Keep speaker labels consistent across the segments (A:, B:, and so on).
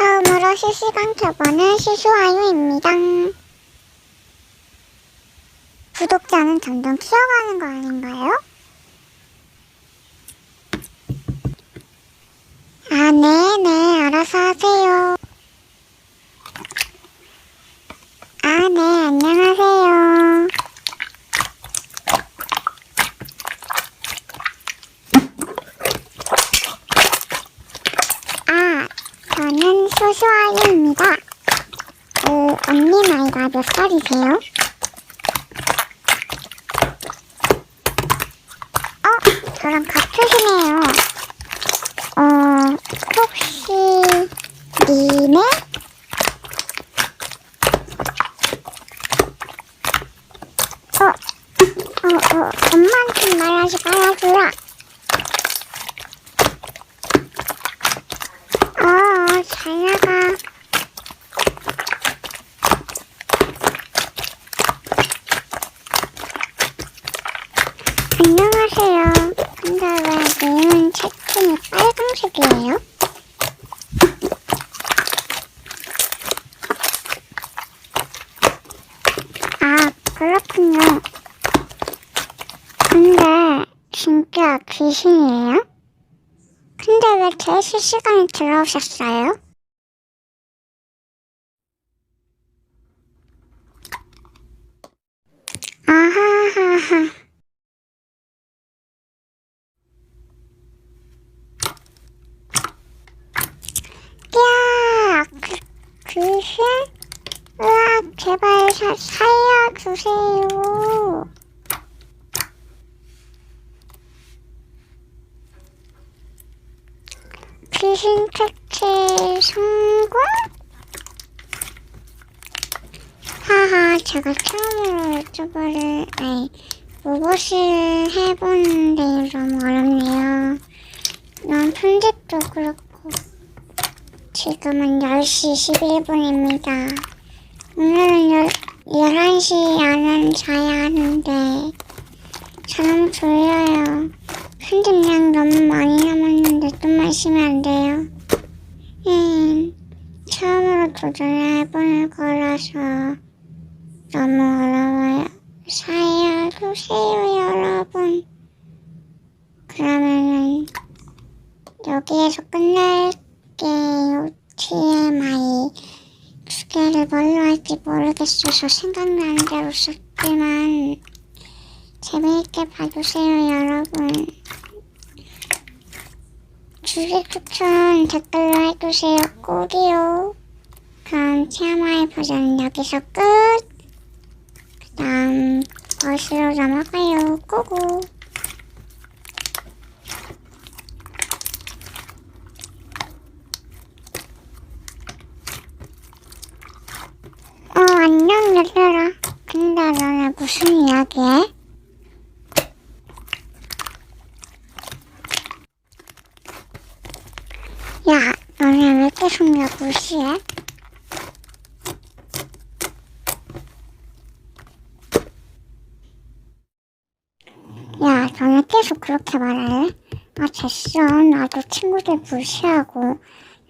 A: 처음으로 실시간 켜보는 시슈아유입니다. 구독자는 점점 키워가는 거 아닌가요? 아, 네네, 알아서 하세요. 아, 네, 안녕하세요. 아, 저는 소수아이입니다. 그, 언니 나이가 몇 살이세요? 어, 저랑 같으시네요. 어, 혹시, 니네? 어, 어, 어, 엄마한테 말하지 말아주라. 나가. 안녕하세요. 근데 왜 님은 채팅이 빨간색이에요? 아, 그렇군요. 근데 진짜 귀신이에요? 근데 왜제 실시간에 들어오셨어요? 아 야, 그, 귀신? 으악, 제발 사, 살려주세요. 귀신 퇴치 성공? 하하, 제가 처음으로 유튜브를, 아니, 로봇을 해보는데 너무 어렵네요. 난 편집도 그렇고. 지금은 10시 11분입니다. 오늘은 열, 11시 안은 자야 하는데, 저는 졸려요. 편집량 너무 많이 남았는데 좀만 쉬면 안 돼요. 음, 처음으로 도전해보는 거라서 너무 어려워요. 살려주세요, 여러분. 그러면은 여기에서 끝낼게요. TMI. 두 개를 뭘로 할지 모르겠어서 생각나는 대로 썼지만 재미있게 봐주세요, 여러분. 주식 추천 댓글로 해주세요. 꼭이요. 그럼 TMI 버전은 여기서 끝. 버스로 넘어가요. 고고. 어, 안녕, 얘들아. 근데 너네 무슨 이야기 해? 야, 너네 왜 계속 나 무시해? 야, 너네 계속 그렇게 말할래? 아, 됐어. 나도 친구들 무시하고,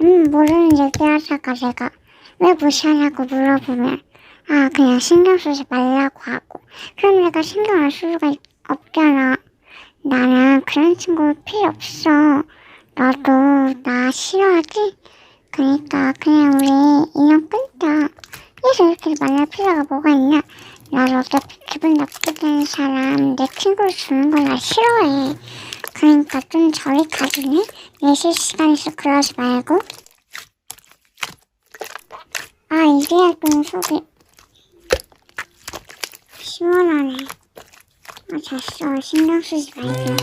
A: 음, 모르는 얘기하다가 내가 왜 무시하냐고 물어보면, 아, 그냥 신경 쓰지 말라고 하고. 그럼 내가 신경 안쓸 수가 없잖아. 나는 그런 친구 필요 없어. 너도 나 싫어하지? 그러니까 그냥 우리 인연 끊자. 계속 이렇게 만날 필요가 뭐가 있냐? 어차피 기분 나쁘게 사람 내 친구를 주는 걸나 싫어해. 그러니까 좀 저리 가주네? 내 실시간에서 그러지 말고. 아, 이래야 좀 속이 시원하네. 아, 됐어. 신경 쓰지 말자.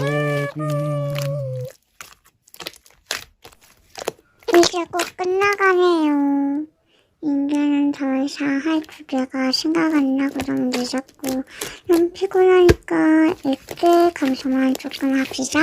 A: 이제 곧 끝나가네요. 인간은 더 이상 할 주제가 생각 안 나고 너무 늦었고, 너무 피곤하니까 일찍 감소만 조금 합시다.